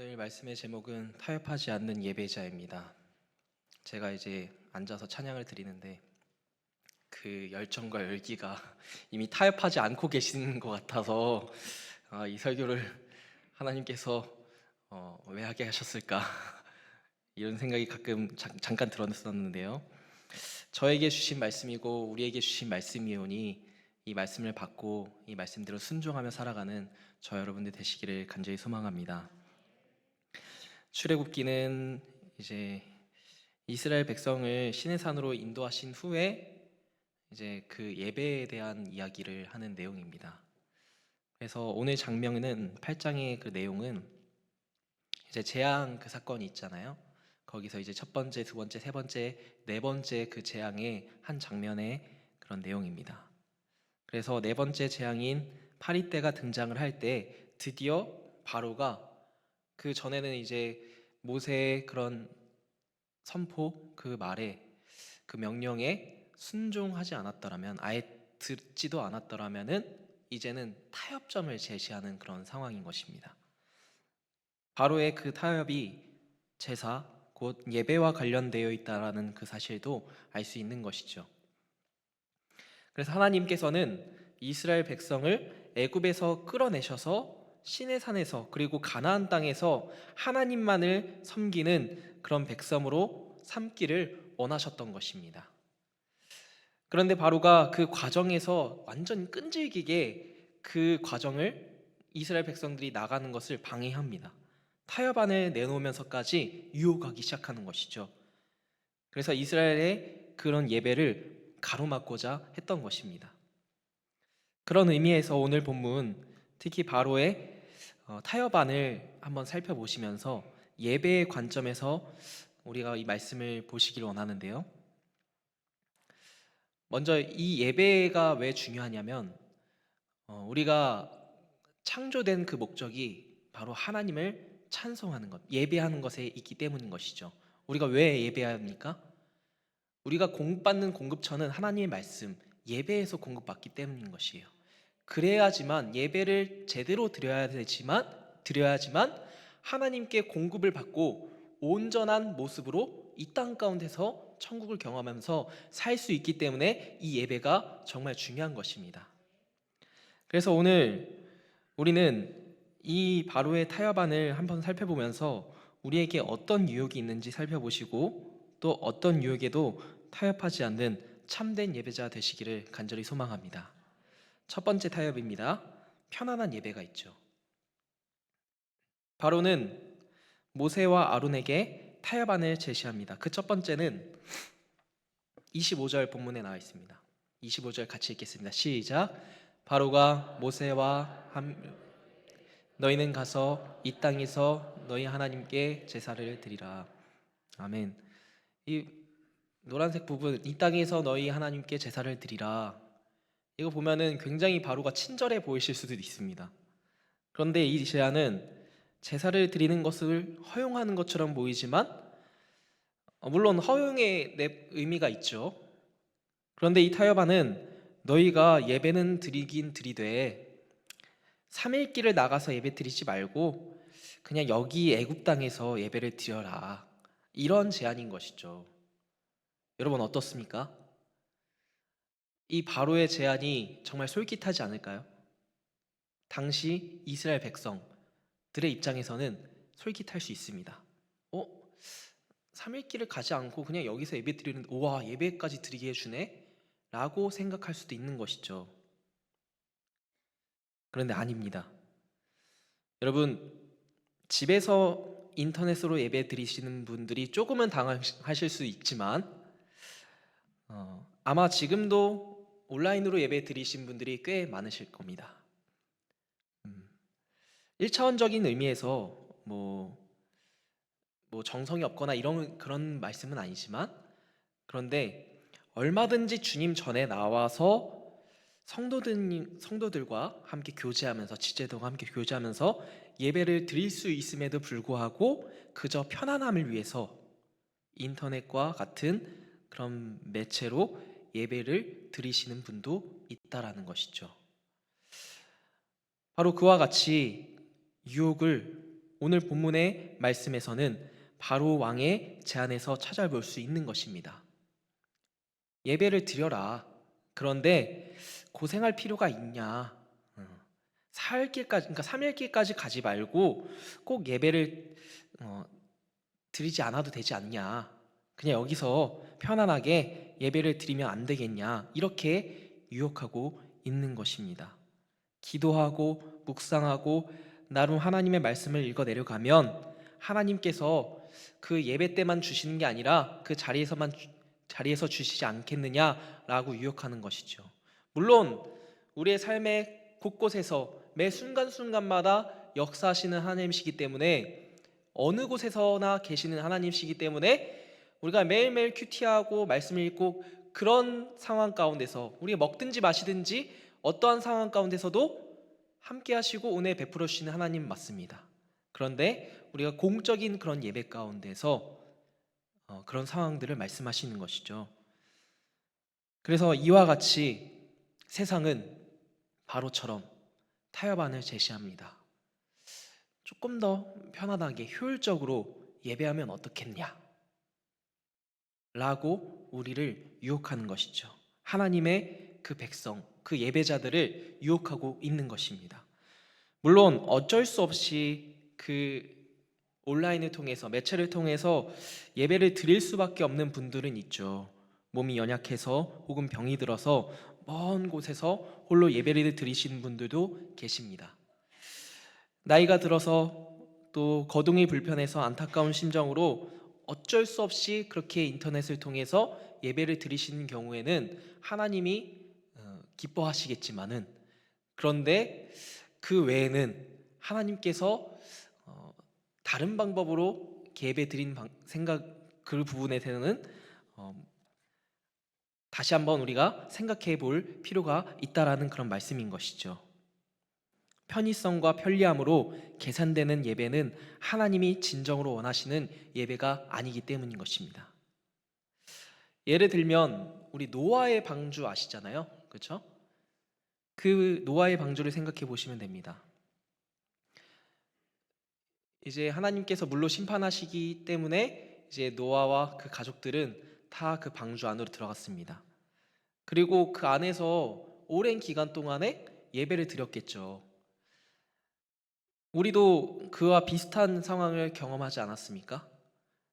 오늘 말씀의 제목은 타협하지 않는 예배자입니다. 제가 이제 앉아서 찬양을 드리는데 그 열정과 열기가 이미 타협하지 않고 계시는 것 같아서 아, 이 설교를 하나님께서 어, 왜 하게 하셨을까 이런 생각이 가끔 잠, 잠깐 들었었는데요. 저에게 주신 말씀이고 우리에게 주신 말씀이오니 이 말씀을 받고 이 말씀대로 순종하며 살아가는 저 여러분들 되시기를 간절히 소망합니다. 출애굽기는 이제 이스라엘 백성을 시내산으로 인도하신 후에 이제 그 예배에 대한 이야기를 하는 내용입니다. 그래서 오늘 장면은 8장의 그 내용은 이제 재앙 그 사건이 있잖아요. 거기서 이제 첫 번째, 두 번째, 세 번째, 네 번째 그 재앙의 한 장면의 그런 내용입니다. 그래서 네 번째 재앙인 파리 때가 등장을 할 때 드디어 바로가 그 전에는 이제 모세의 그런 선포 그 말에 그 명령에 순종하지 않았더라면 아예 듣지도 않았더라면은 이제는 타협점을 제시하는 그런 상황인 것입니다. 바로의 그 타협이 제사 곧 예배와 관련되어 있다라는 그 사실도 알 수 있는 것이죠. 그래서 하나님께서는 이스라엘 백성을 애굽에서 끌어내셔서 시내 산에서 그리고 가나안 땅에서 하나님만을 섬기는 그런 백성으로 삼기를 원하셨던 것입니다. 그런데 바로가 그 과정에서 완전 끈질기게 그 과정을 이스라엘 백성들이 나가는 것을 방해합니다. 타협안을 내놓으면서까지 유혹하기 시작하는 것이죠. 그래서 이스라엘의 그런 예배를 가로막고자 했던 것입니다. 그런 의미에서 오늘 본문 특히 바로의 어, 타협안을 한번 살펴보시면서 예배의 관점에서 우리가 이 말씀을 보시길 원하는데요. 먼저 이 예배가 왜 중요하냐면 어, 우리가 창조된 그 목적이 바로 하나님을 찬송하는 것, 예배하는 것에 있기 때문인 것이죠. 우리가 왜 예배합니까? 우리가 공급받는 공급처는 하나님의 말씀, 예배에서 공급받기 때문인 것이에요. 그래야지만 예배를 제대로 드려야 되지만 드려야지만 하나님께 공급을 받고 온전한 모습으로 이 땅 가운데서 천국을 경험하면서 살 수 있기 때문에 이 예배가 정말 중요한 것입니다. 그래서 오늘 우리는 이 바로의 타협안을 한번 살펴보면서 우리에게 어떤 유혹이 있는지 살펴보시고 또 어떤 유혹에도 타협하지 않는 참된 예배자 되시기를 간절히 소망합니다. 첫 번째 타협입니다. 편안한 예배가 있죠. 바로는 모세와 아론에게 타협안을 제시합니다. 그 첫 번째는 25절 본문에 나와 있습니다. 25절 같이 읽겠습니다. 시작. 바로가 모세와 함 너희는 가서 이 땅에서 너희 하나님께 제사를 드리라. 아멘. 이 노란색 부분 이 땅에서 너희 하나님께 제사를 드리라. 이거 보면은 굉장히 바로가 친절해 보이실 수도 있습니다. 그런데 이 제안은 제사를 드리는 것을 허용하는 것처럼 보이지만 어, 물론 허용의 의미가 있죠. 그런데 이 타협안은 너희가 예배는 드리긴 드리되 3일길을 나가서 예배 드리지 말고 그냥 여기 애굽 땅에서 예배를 드려라. 이런 제안인 것이죠. 여러분 어떻습니까? 이 바로의 제안이 정말 솔깃하지 않을까요? 당시 이스라엘 백성들의 입장에서는 솔깃할 수 있습니다. 어? 3일길을 가지 않고 그냥 여기서 예배 드리는 우와 예배까지 드리게 해주네? 라고 생각할 수도 있는 것이죠. 그런데 아닙니다. 여러분 집에서 인터넷으로 예배 드리시는 분들이 조금은 당하실 수 있지만 어, 아마 지금도 온라인으로 예배 드리신 분들이 꽤 많으실 겁니다. 음, 1차원적인 의미에서 뭐, 뭐 정성이 없거나 이런 그런 말씀은 아니지만 그런데 얼마든지 주님 전에 나와서 성도들 성도들과 함께 교제하면서 지제도와 함께 교제하면서 예배를 드릴 수 있음에도 불구하고 그저 편안함을 위해서 인터넷과 같은 그런 매체로 예배를 드리시는 분도 있다라는 것이죠. 바로 그와 같이 유혹을 오늘 본문의 말씀에서는 바로 왕의 제안에서 찾아볼 수 있는 것입니다. 예배를 드려라. 그런데 고생할 필요가 있냐? 어, 사흘길까지, 그러니까 3일길까지 가지 말고 꼭 예배를 어, 드리지 않아도 되지 않냐? 그냥 여기서 편안하게 예배를 드리면 안 되겠냐? 이렇게 유혹하고 있는 것입니다. 기도하고 묵상하고 나름 하나님의 말씀을 읽어 내려가면 하나님께서 그 예배 때만 주시는 게 아니라 그 자리에서만 주- 자리에서 주시지 않겠느냐라고 유혹하는 것이죠. 물론 우리의 삶의 곳곳에서 매 순간순간마다 역사하시는 하나님이시기 때문에 어느 곳에서나 계시는 하나님이시기 때문에 우리가 매일매일 큐티하고 말씀을 읽고 그런 상황 가운데서 우리가 먹든지 마시든지 어떠한 상황 가운데서도 함께 하시고 은혜 베풀어 주시는 하나님 맞습니다. 그런데 우리가 공적인 그런 예배 가운데서 어, 그런 상황들을 말씀하시는 것이죠. 그래서 이와 같이 세상은 바로처럼 타협안을 제시합니다. 조금 더 편안하게 효율적으로 예배하면 어떻겠냐? 라고 우리를 유혹하는 것이죠. 하나님의 그 백성, 그 예배자들을 유혹하고 있는 것입니다. 물론 어쩔 수 없이 그 온라인을 통해서 매체를 통해서 예배를 드릴 수밖에 없는 분들은 있죠. 몸이 연약해서 혹은 병이 들어서 먼 곳에서 홀로 예배를 드리시는 분들도 계십니다. 나이가 들어서 또 거동이 불편해서 안타까운 심정으로 어쩔 수 없이 그렇게 인터넷을 통해서 예배를 드리시는 경우에는 하나님이 어, 기뻐하시겠지만은 그런데 그 외에는 하나님께서 어, 다른 방법으로 예배 드린 방- 생각 그 부분에 대해서는 어, 다시 한번 우리가 생각해 볼 필요가 있다라는 그런 말씀인 것이죠. 편의성과 편리함으로 계산되는 예배는 하나님이 진정으로 원하시는 예배가 아니기 때문인 것입니다. 예를 들면 우리 노아의 방주 아시잖아요. 그렇죠? 그 노아의 방주를 생각해 보시면 됩니다. 이제 하나님께서 물로 심판하시기 때문에 이제 노아와 그 가족들은 다 그 방주 안으로 들어갔습니다. 그리고 그 안에서 오랜 기간 동안에 예배를 드렸겠죠. 우리도 그와 비슷한 상황을 경험하지 않았습니까?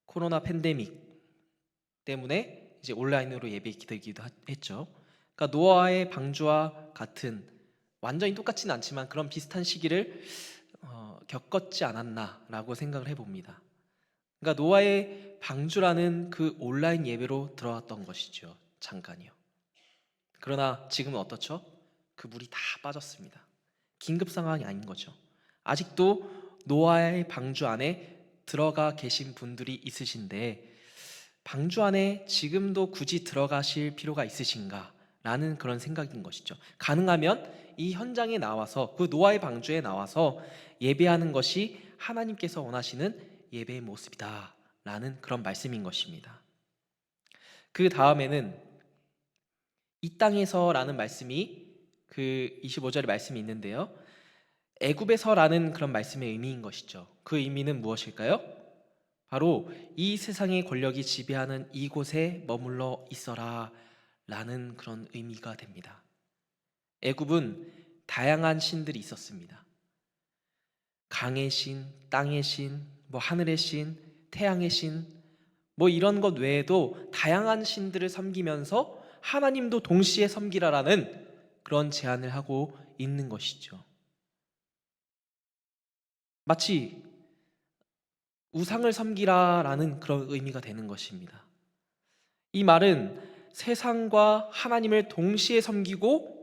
코로나 팬데믹 때문에 이제 온라인으로 예배 하- 했죠. 그러니까 노아의 방주와 같은 완전히 똑같지는 않지만 그런 비슷한 시기를 어, 겪었지 않았나라고 생각을 해봅니다. 그러니까 노아의 방주라는 그 온라인 예배로 들어갔던 것이죠. 잠깐이요. 그러나 지금은 어떻죠? 그 물이 다 빠졌습니다. 긴급 상황이 아닌 거죠. 아직도 노아의 방주 안에 들어가 계신 분들이 있으신데 방주 안에 지금도 굳이 들어가실 필요가 있으신가? 라는 그런 생각인 것이죠. 가능하면 이 현장에 나와서 그 노아의 방주에 나와서 예배하는 것이 하나님께서 원하시는 예배의 모습이다. 라는 그런 말씀인 것입니다. 그 다음에는 이 땅에서라는 말씀이 그 25절의 말씀이 있는데요. 애굽에서라는 그런 말씀의 의미인 것이죠. 그 의미는 무엇일까요? 바로 이 세상의 권력이 지배하는 이곳에 머물러 있어라 라는 그런 의미가 됩니다. 애굽은 다양한 신들이 있었습니다. 강의 신, 땅의 신, 뭐 하늘의 신, 태양의 신, 뭐 이런 것 외에도 다양한 신들을 섬기면서 하나님도 동시에 섬기라라는 그런 제안을 하고 있는 것이죠. 마치 우상을 섬기라라는 그런 의미가 되는 것입니다. 이 말은 세상과 하나님을 동시에 섬기고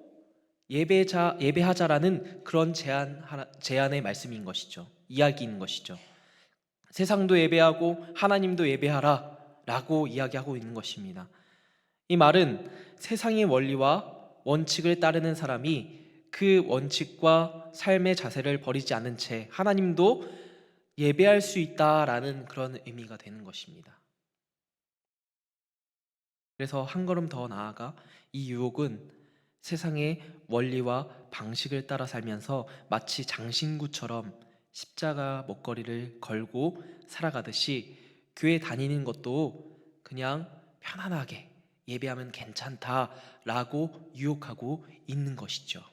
예배자 예배하자라는 그런 제안 제안의 말씀인 것이죠. 이야기인 것이죠. 세상도 예배하고 하나님도 예배하라라고 이야기하고 있는 것입니다. 이 말은 세상의 원리와 원칙을 따르는 사람이 그 원칙과 삶의 자세를 버리지 않은 채 하나님도 예배할 수 있다라는 그런 의미가 되는 것입니다. 그래서 한 걸음 더 나아가 이 유혹은 세상의 원리와 방식을 따라 살면서 마치 장신구처럼 십자가 목걸이를 걸고 살아가듯이 교회 다니는 것도 그냥 편안하게 예배하면 괜찮다라고 유혹하고 있는 것이죠.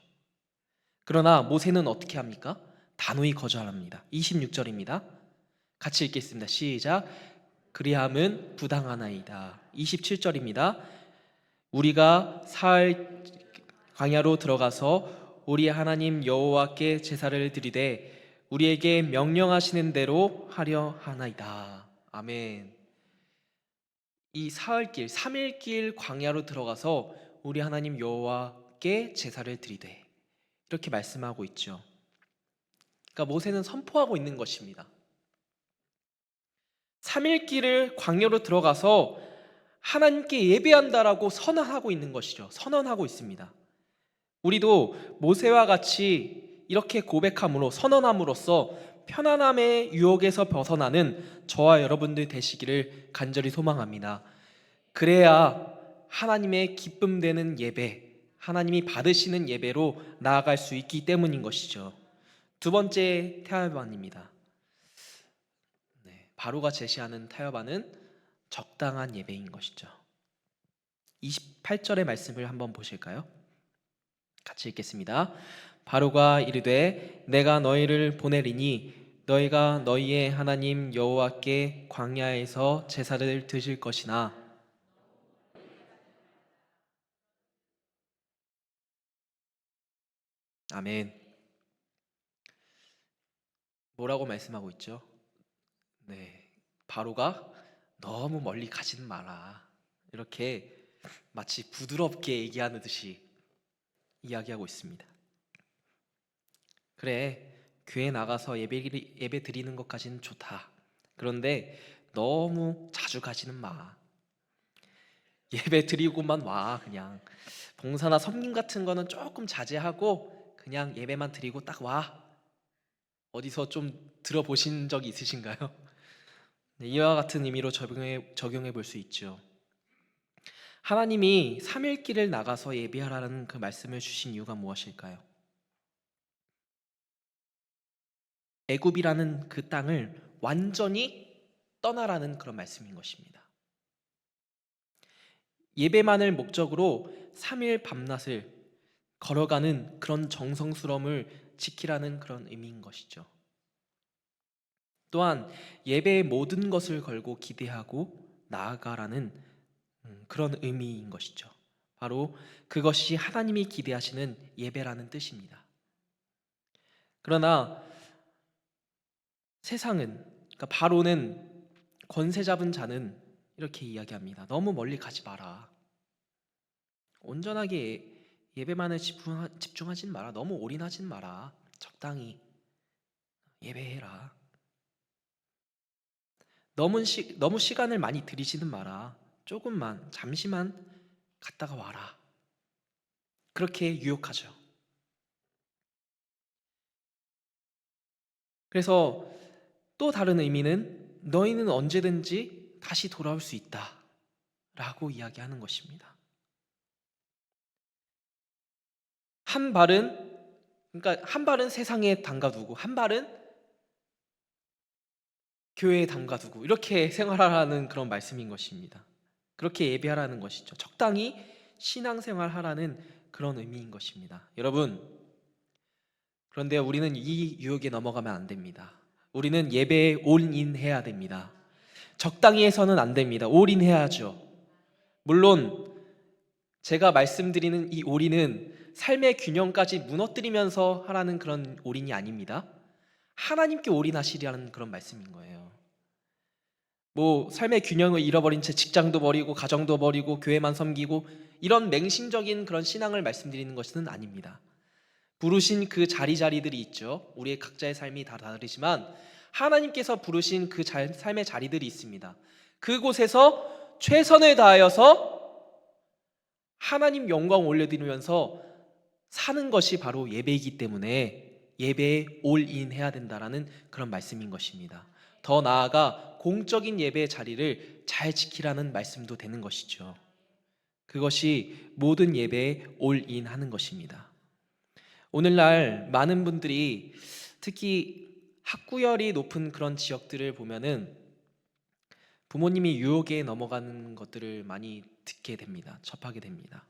그러나 모세는 어떻게 합니까? 단호히 거절합니다. 26절입니다. 같이 읽겠습니다. 시작. 그리함은 부당하나이다. 27절입니다. 우리가 사흘 광야로 들어가서 우리 하나님 여호와께 제사를 드리되 우리에게 명령하시는 대로 하려 하나이다. 아멘. 이 사흘길, 삼일길 광야로 들어가서 우리 하나님 여호와께 제사를 드리되 이렇게 말씀하고 있죠. 그러니까 모세는 선포하고 있는 것입니다. 3일 길을 광야로 들어가서 하나님께 예배한다라고 선언하고 있는 것이죠. 선언하고 있습니다. 우리도 모세와 같이 이렇게 고백함으로 선언함으로써 편안함의 유혹에서 벗어나는 저와 여러분들 되시기를 간절히 소망합니다. 그래야 하나님의 기쁨 되는 예배, 하나님이 받으시는 예배로 나아갈 수 있기 때문인 것이죠. 두 번째 태아반입니다. 네, 바로가 제시하는 타협안은 적당한 예배인 것이죠. 28절의 말씀을 한번 보실까요? 같이 읽겠습니다. 바로가 이르되 내가 너희를 보내리니 너희가 너희의 하나님 여호와께 광야에서 제사를 드실 것이나 아멘. 뭐라고 말씀하고 있죠? 네. 바로가 너무 멀리 가지는 마라. 이렇게 마치 부드럽게 얘기하는 듯이 이야기하고 있습니다. 그래, 교회 나가서 예배, 예배 드리는 것까지는 좋다. 그런데 너무 자주 가지는 마. 예배 드리고만 와, 그냥. 봉사나 섬김 같은 거는 조금 자제하고 그냥 예배만 드리고 딱 와. 어디서 좀 들어보신 적이 있으신가요? 네, 이와 같은 의미로 적용해, 적용해 볼 수 있죠. 하나님이 삼일길을 나가서 예배하라는 그 말씀을 주신 이유가 무엇일까요? 애굽이라는 그 땅을 완전히 떠나라는 그런 말씀인 것입니다. 예배만을 목적으로 3일 밤낮을 걸어가는 그런 정성스러움을 지키라는 그런 의미인 것이죠. 또한 예배의 모든 것을 걸고 기대하고 나아가라는 음, 그런 의미인 것이죠. 바로 그것이 하나님이 기대하시는 예배라는 뜻입니다. 그러나 세상은 그러니까 바로는 권세 잡은 자는 이렇게 이야기합니다. 너무 멀리 가지 마라. 온전하게 예배만을 집중하진 마라. 너무 올인하진 마라. 적당히 예배해라. 너무 시, 너무 시간을 많이 들이지는 마라. 조금만 잠시만 갔다가 와라. 그렇게 유혹하죠. 그래서 또 다른 의미는 너희는 언제든지 다시 돌아올 수 있다. 라고 이야기하는 것입니다. 한 발은, 그러니까 한 발은 세상에 담가두고, 한 발은 교회에 담가두고, 이렇게 생활하라는 그런 말씀인 것입니다. 그렇게 예배하라는 것이죠. 적당히 신앙생활 하라는 그런 의미인 것입니다. 여러분, 그런데 우리는 이 유혹에 넘어가면 안 됩니다. 우리는 예배에 올인해야 됩니다. 적당히 해서는 안 됩니다. 올인해야죠. 물론 제가 말씀드리는 이 올인은 삶의 균형까지 무너뜨리면서 하라는 그런 올인이 아닙니다. 하나님께 올인하시려는 그런 말씀인 거예요. 뭐 삶의 균형을 잃어버린 채 직장도 버리고 가정도 버리고 교회만 섬기고 이런 맹신적인 그런 신앙을 말씀드리는 것은 아닙니다. 부르신 그 자리 자리들이 있죠. 우리의 각자의 삶이 다 다르지만 하나님께서 부르신 그 삶의 자리들이 있습니다. 그곳에서 최선을 다하여서 하나님 영광 올려드리면서 사는 것이 바로 예배이기 때문에 예배에 올인 해야 된다라는 그런 말씀인 것입니다. 더 나아가 공적인 예배의 자리를 잘 지키라는 말씀도 되는 것이죠. 그것이 모든 예배에 올인 하는 것입니다. 오늘날 많은 분들이 특히 학구열이 높은 그런 지역들을 보면은 부모님이 유혹에 넘어가는 것들을 많이 듣게 됩니다. 접하게 됩니다.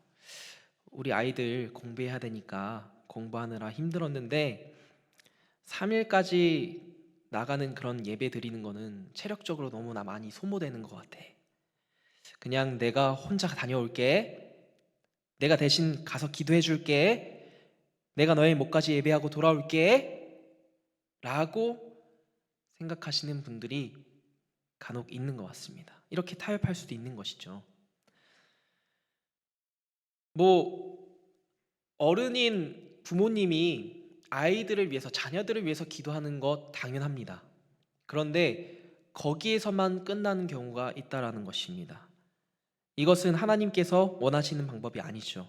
우리 아이들 공부해야 되니까 공부하느라 힘들었는데 3일까지 나가는 그런 예배 드리는 거는 체력적으로 너무나 많이 소모되는 것 같아. 그냥 내가 혼자 다녀올게. 내가 대신 가서 기도해 줄게. 내가 너의 목까지 예배하고 돌아올게. 라고 생각하시는 분들이 간혹 있는 것 같습니다. 이렇게 타협할 수도 있는 것이죠. 뭐 어른인 부모님이 아이들을 위해서 자녀들을 위해서 기도하는 것 당연합니다. 그런데 거기에서만 끝나는 경우가 있다라는 것입니다. 이것은 하나님께서 원하시는 방법이 아니죠.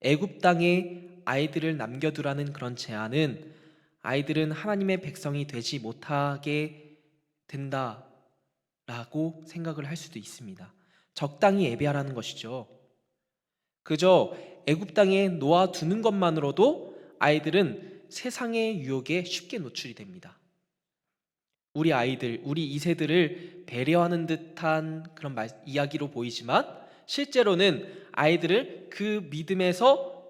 애굽 땅에 아이들을 남겨두라는 그런 제안은 아이들은 하나님의 백성이 되지 못하게 된다라고 생각을 할 수도 있습니다. 적당히 예배하라는 것이죠. 그저 애굽 땅에 놓아 두는 것만으로도 아이들은 세상의 유혹에 쉽게 노출이 됩니다. 우리 아이들, 우리 2세들을 배려하는 듯한 그런 말, 이야기로 보이지만 실제로는 아이들을 그 믿음에서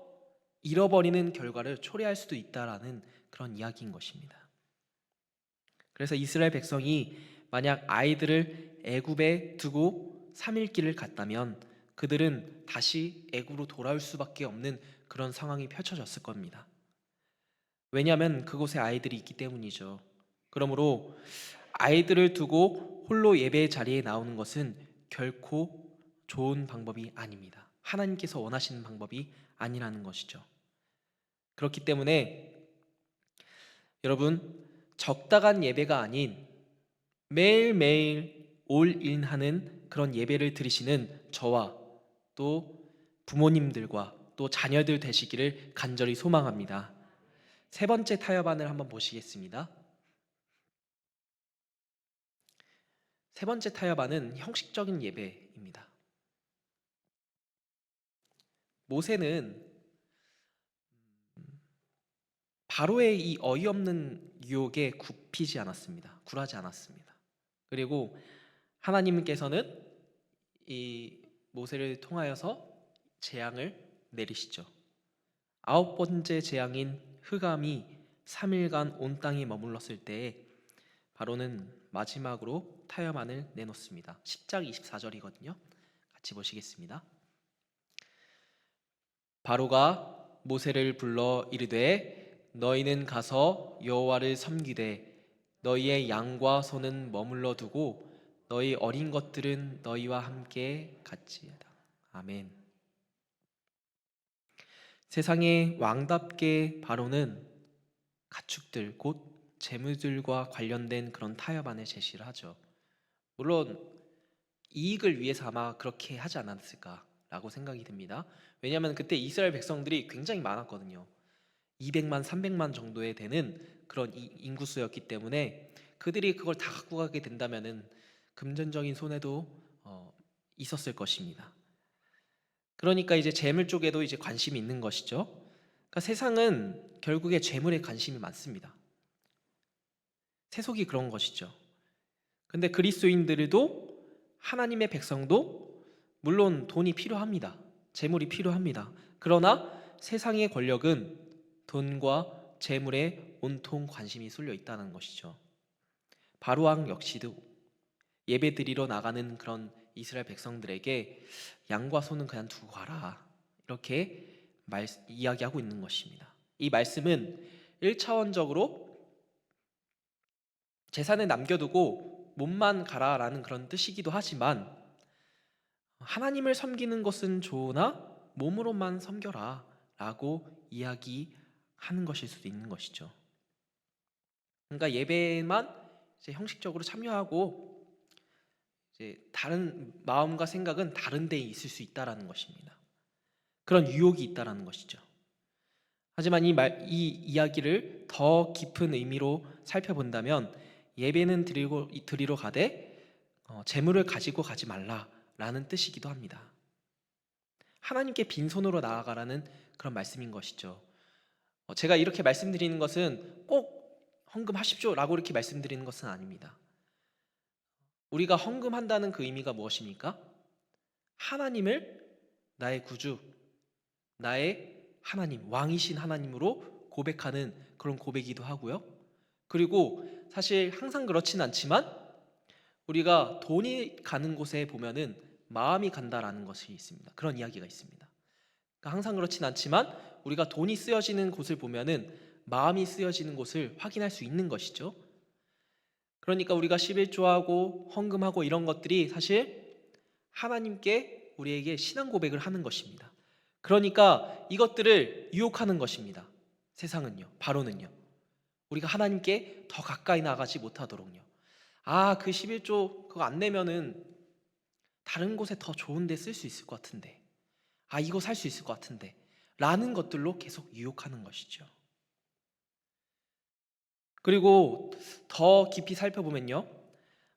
잃어버리는 결과를 초래할 수도 있다라는 그런 이야기인 것입니다. 그래서 이스라엘 백성이 만약 아이들을 애굽에 두고 3일 길을 갔다면 그들은 다시 애굽으로 돌아올 수밖에 없는 그런 상황이 펼쳐졌을 겁니다. 왜냐하면 그곳에 아이들이 있기 때문이죠. 그러므로 아이들을 두고 홀로 예배 자리에 나오는 것은 결코 좋은 방법이 아닙니다. 하나님께서 원하시는 방법이 아니라는 것이죠. 그렇기 때문에 여러분 적당한 예배가 아닌 매일매일 올인하는 그런 예배를 드리시는 저와 또 부모님들과 또 자녀들 되시기를 간절히 소망합니다. 세 번째 타협안을 한번 보시겠습니다. 세 번째 타협안은 형식적인 예배입니다. 모세는 바로의 이 어이없는 유혹에 굽히지 않았습니다. 굴하지 않았습니다. 그리고 하나님께서는 이 모세를 통하여서 재앙을 내리시죠. 아홉 번째 재앙인 흑암이 3일간 온 땅에 머물렀을 때에 바로는 마지막으로 타협안을 내놓습니다. 10장 24절이거든요. 같이 보시겠습니다. 바로가 모세를 불러 이르되 너희는 가서 여호와를 섬기되 너희의 양과 소는 머물러 두고 너희 어린 것들은 너희와 함께 같이하다. 아멘. 세상의 왕답게 바로는 가축들 곧 재물들과 관련된 그런 타협안을 제시를 하죠. 물론 이익을 위해서 아마 그렇게 하지 않았을까라고 생각이 듭니다. 왜냐하면 그때 이스라엘 백성들이 굉장히 많았거든요. 200만, 300만 정도에 되는 그런 인구수였기 때문에 그들이 그걸 다 갖고 가게 된다면은 금전적인 손해도 어, 있었을 것입니다. 그러니까 이제 재물 쪽에도 이제 관심이 있는 것이죠. 그러니까 세상은 결국에 재물에 관심이 많습니다. 세속이 그런 것이죠. 근데 그리스도인들도 하나님의 백성도 물론 돈이 필요합니다. 재물이 필요합니다. 그러나 세상의 권력은 돈과 재물에 온통 관심이 쏠려 있다는 것이죠. 바로왕 역시도 예배 드리러 나가는 그런 이스라엘 백성들에게 양과 소는 그냥 두고 가라. 이렇게 말, 이야기하고 있는 것입니다. 이 말씀은 1차원적으로 재산을 남겨두고 몸만 가라라는 그런 뜻이기도 하지만 하나님을 섬기는 것은 좋으나 몸으로만 섬겨라라고 이야기하는 것일 수도 있는 것이죠. 그러니까 예배만 형식적으로 참여하고 이제 다른 마음과 생각은 다른 데에 있을 수 있다라는 것입니다. 그런 유혹이 있다라는 것이죠. 하지만 이, 말, 이 이야기를 더 깊은 의미로 살펴본다면 예배는 드리고 드리러 가되 어, 재물을 가지고 가지 말라라는 뜻이기도 합니다. 하나님께 빈손으로 나아가라는 그런 말씀인 것이죠. 어, 제가 이렇게 말씀드리는 것은 꼭 헌금하십시오라고 이렇게 말씀드리는 것은 아닙니다. 우리가 헌금한다는 그 의미가 무엇입니까? 하나님을 나의 구주, 나의 하나님, 왕이신 하나님으로 고백하는 그런 고백이기도 하고요. 그리고 사실 항상 그렇진 않지만 우리가 돈이 가는 곳에 보면은 마음이 간다라는 것이 있습니다. 그런 이야기가 있습니다. 그러니까 항상 그렇진 않지만 우리가 돈이 쓰여지는 곳을 보면은 마음이 쓰여지는 곳을 확인할 수 있는 것이죠. 그러니까 우리가 11조하고 헌금하고 이런 것들이 사실 하나님께 우리에게 신앙 고백을 하는 것입니다. 그러니까 이것들을 유혹하는 것입니다. 세상은요. 바로는요. 우리가 하나님께 더 가까이 나가지 못하도록요. 아, 그 11조 그거 안 내면은 다른 곳에 더 좋은 데 쓸 수 있을 것 같은데. 아, 이거 살 수 있을 것 같은데. 라는 것들로 계속 유혹하는 것이죠. 그리고 더 깊이 살펴보면요.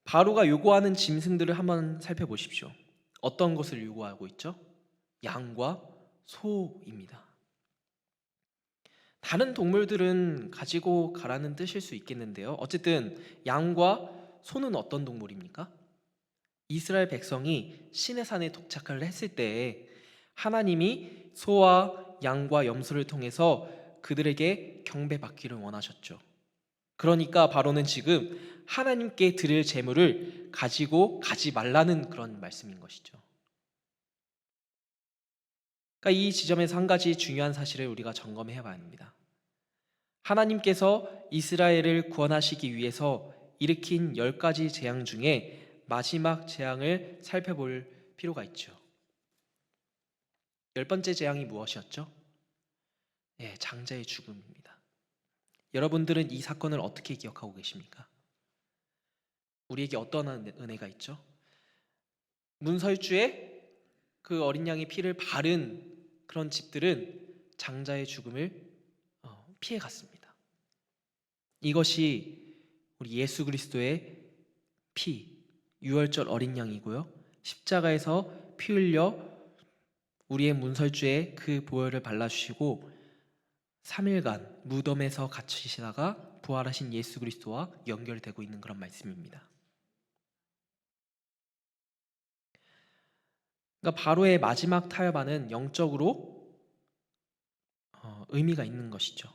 바로가 요구하는 짐승들을 한번 살펴보십시오. 어떤 것을 요구하고 있죠? 양과 소입니다. 다른 동물들은 가지고 가라는 뜻일 수 있겠는데요. 어쨌든 양과 소는 어떤 동물입니까? 이스라엘 백성이 신의 산에 도착을 했을 때 하나님이 소와 양과 염소를 통해서 그들에게 경배받기를 원하셨죠. 그러니까 바로는 지금 하나님께 드릴 재물을 가지고 가지 말라는 그런 말씀인 것이죠. 그러니까 이 지점에서 한 가지 중요한 사실을 우리가 점검해 봐야 합니다. 하나님께서 이스라엘을 구원하시기 위해서 일으킨 열 가지 재앙 중에 마지막 재앙을 살펴볼 필요가 있죠. 열 번째 재앙이 무엇이었죠? 예, 장자의 죽음입니다. 여러분들은 이 사건을 어떻게 기억하고 계십니까? 우리에게 어떤 은혜가 있죠? 문설주에 그 어린 양의 피를 바른 그런 집들은 장자의 죽음을 어, 피해 갔습니다. 이것이 우리 예수 그리스도의 피, 유월절 어린 양이고요. 십자가에서 피 흘려 우리의 문설주에 그 보혈을 발라주시고 3일간 무덤에서 갇히시다가 부활하신 예수 그리스도와 연결되고 있는 그런 말씀입니다. 그러니까 바로의 마지막 타협안은 영적으로 어, 의미가 있는 것이죠.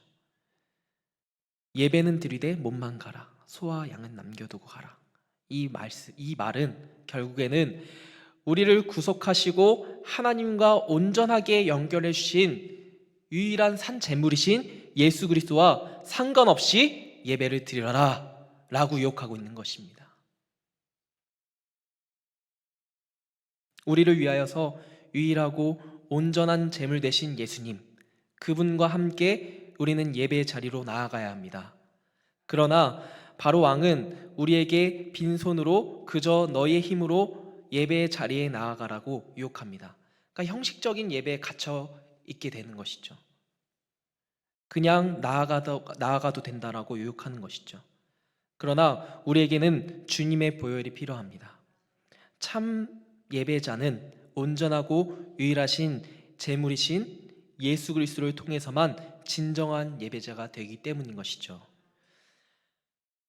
예배는 드리되 몸만 가라. 소와 양은 남겨두고 가라. 이 말씀, 이 말은 결국에는 우리를 구속하시고 하나님과 온전하게 연결해 주신 유일한 산 제물이신 예수 그리스도와 상관없이 예배를 드리라라고 유혹하고 있는 것입니다. 우리를 위하여서 유일하고 온전한 제물 되신 예수님, 그분과 함께 우리는 예배의 자리로 나아가야 합니다. 그러나 바로 왕은 우리에게 빈손으로 그저 너의 힘으로 예배의 자리에 나아가라고 유혹합니다. 그러니까 형식적인 예배에 갇혀 있게 되는 것이죠. 그냥 나아가도, 나아가도 된다라고 유혹하는 것이죠. 그러나 우리에게는 주님의 보혈이 필요합니다. 참 예배자는 온전하고 유일하신 제물이신 예수 그리스도를 통해서만 진정한 예배자가 되기 때문인 것이죠.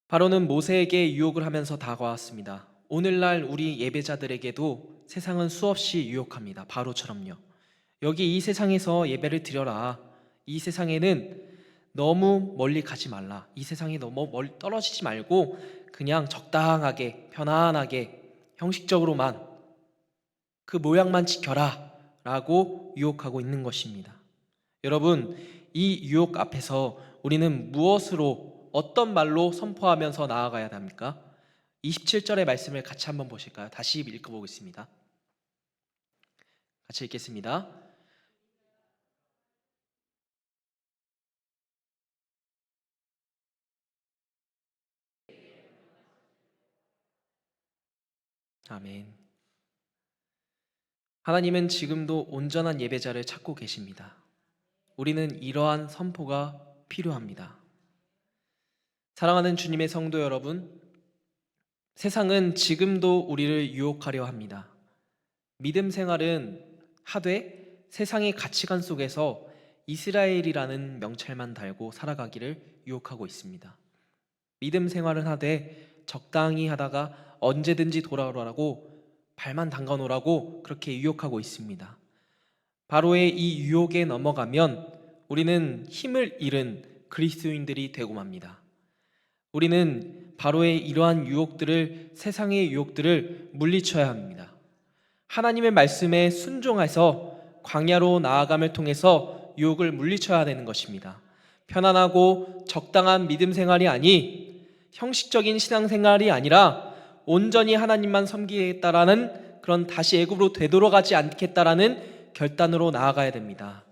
바로는 모세에게 유혹을 하면서 다가왔습니다. 오늘날 우리 예배자들에게도 세상은 수없이 유혹합니다. 바로처럼요. 여기 이 세상에서 예배를 드려라. 이 세상에는 너무 멀리 가지 말라. 이 세상에 너무 멀리 떨어지지 말고 그냥 적당하게 편안하게 형식적으로만 그 모양만 지켜라. 라고 유혹하고 있는 것입니다. 여러분, 이 유혹 앞에서 우리는 무엇으로 어떤 말로 선포하면서 나아가야 합니까? 27절의 말씀을 같이 한번 보실까요? 다시 읽어보겠습니다. 같이 읽겠습니다. 아멘. 하나님은 지금도 온전한 예배자를 찾고 계십니다. 우리는 이러한 선포가 필요합니다. 사랑하는 주님의 성도 여러분, 세상은 지금도 우리를 유혹하려 합니다. 믿음 생활은 하되 세상의 가치관 속에서 이스라엘이라는 명찰만 달고 살아가기를 유혹하고 있습니다. 믿음 생활은 하되 적당히 하다가 언제든지 돌아오라고 발만 담가 놓으라고 그렇게 유혹하고 있습니다. 바로의 이 유혹에 넘어가면 우리는 힘을 잃은 그리스도인들이 되고 맙니다. 우리는 바로의 이러한 유혹들을 세상의 유혹들을 물리쳐야 합니다. 하나님의 말씀에 순종해서 광야로 나아감을 통해서 유혹을 물리쳐야 되는 것입니다. 편안하고 적당한 믿음 생활이 아니 형식적인 신앙 생활이 아니라 온전히 하나님만 섬기겠다라는 그런 다시 애굽으로 되돌아가지 않겠다라는 결단으로 나아가야 됩니다.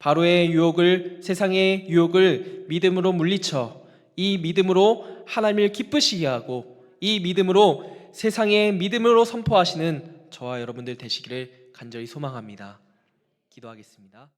바로의 유혹을 세상의 유혹을 믿음으로 물리쳐 이 믿음으로 하나님을 기쁘시게 하고 이 믿음으로 세상의 믿음으로 선포하시는 저와 여러분들 되시기를 간절히 소망합니다. 기도하겠습니다.